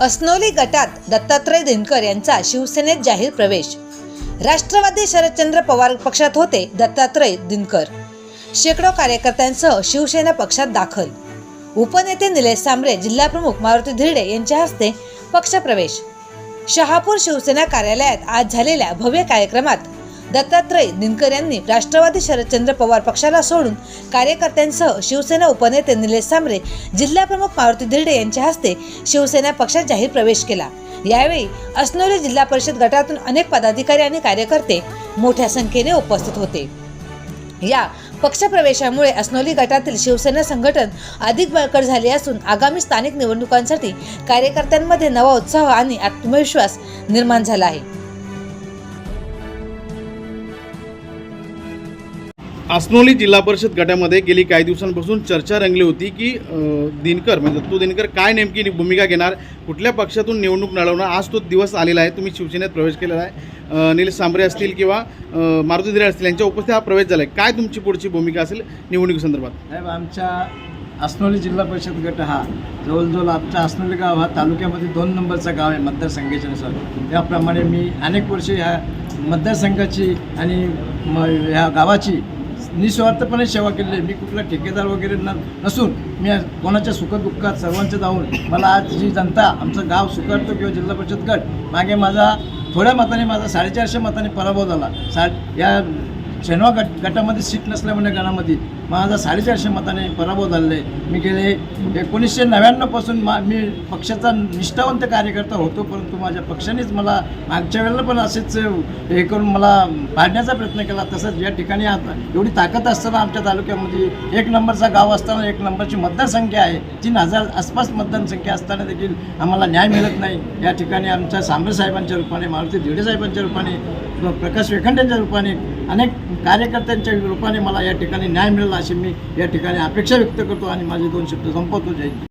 असनोली गटात दत्तात्रय दिनकर यांचा शिवसेनेत जाहीर प्रवेश. राष्ट्रवादी शरदचंद्र पवार पक्षात होते दत्तात्रय दिनकर. शेकडो कार्यकर्त्यांसह शिवसेना पक्षात दाखल. उपनेते निलेश सांबरे जिल्हाप्रमुख मारुती धिरडे यांच्या हस्ते पक्षप्रवेश. शहापूर शिवसेना कार्यालयात आज झालेल्या भव्य कार्यक्रमात दत्तात्रय दिनकर यांनी राष्ट्रवादी शरदचंद्र पवार पक्षाला सोडून कार्यकर्त्यांसह शिवसेना उपनेते निलेश सांबरे जिल्हाप्रमुख मारुती धिरडे यांच्या हस्ते शिवसेना पक्षात जाहीर प्रवेश केला. यावेळी असनोली जिल्हा परिषद गटातून अनेक पदाधिकारी आणि कार्यकर्ते मोठ्या संख्येने उपस्थित होते. या पक्षप्रवेशामुळे असनोली गटातील शिवसेना संघटन अधिक बळकट झाले असून आगामी स्थानिक निवडणुकांसाठी कार्यकर्त्यांमध्ये नवा उत्साह आणि आत्मविश्वास निर्माण झाला आहे. आसनोली जिल्हा परिषद गटामध्ये गेली काही दिवसांपासून चर्चा रंगली होती की दिनकर म्हणजे दत्तू दिनकर काय नेमकी भूमिका घेणार कुठल्या पक्षातून निवडणूक लढवणार आज तो दिवस आलेला आहे तुम्ही शिवसेनेत प्रवेश केलेला आहे. निल निलेश सांबरे असतील किंवा मारुती धिरे असतील यांच्या उपस्थित हा प्रवेश झाला आहे काय तुमची पुढची भूमिका असेल निवडणुकीसंदर्भात? साहेब आमच्या आसनोली जिल्हा परिषद गट हा जवळजवळ आमच्या आसनोली गाव हा तालुक्यामध्ये दोन नंबरचा गाव आहे मतदारसंघाच्या नुसार त्याप्रमाणे मी अनेक वर्षे ह्या मतदारसंघाची आणि म ह्या गावाची निस्वार्थपणे सेवा केलेली आहे मी कुठला ठेकेदार वगैरे न नसून मी कोणाच्या सुखदुःखात सर्वांच्या जाऊन मला आज जी जनता आमचं गाव स्वीकारतो किंवा जिल्हा परिषद गट मागे माझा थोड्या मताने माझा साडेचारशे मताने पराभव झाला. सा या शेनवा गट गटामध्ये सीट नसल्यामुळे गणामध्ये माझा साडेचारशे मताने पराभव झालेला आहे. मी गेले एकोणीसशे नव्याण्णवपासून मा मी पक्षाचा निष्ठावंत कार्यकर्ता होतो परंतु माझ्या पक्षानेच मला मागच्या वेळेला पण असेच हे करून मला पाडण्याचा प्रयत्न केला. तसंच या ठिकाणी आता एवढी ताकद असताना आमच्या तालुक्यामध्ये एक नंबरचा गाव असताना एक नंबरची मतदारसंख्या आहे. तीन हजार आसपास मतदानसंख्या असताना देखील आम्हाला न्याय मिळत नाही. या ठिकाणी आमच्या सांबरे साहेबांच्या रूपाने मारुती धिडे साहेबांच्या रूपाने प्रकाश वेखंडेंच्या रूपाने अनेक कार्यकर्त्यांच्या रूपाने मला या ठिकाणी न्याय मिळाला अशी मी या ठिकाणी अपेक्षा व्यक्त करतो आणि माझे दोन शब्द संपवतो. जय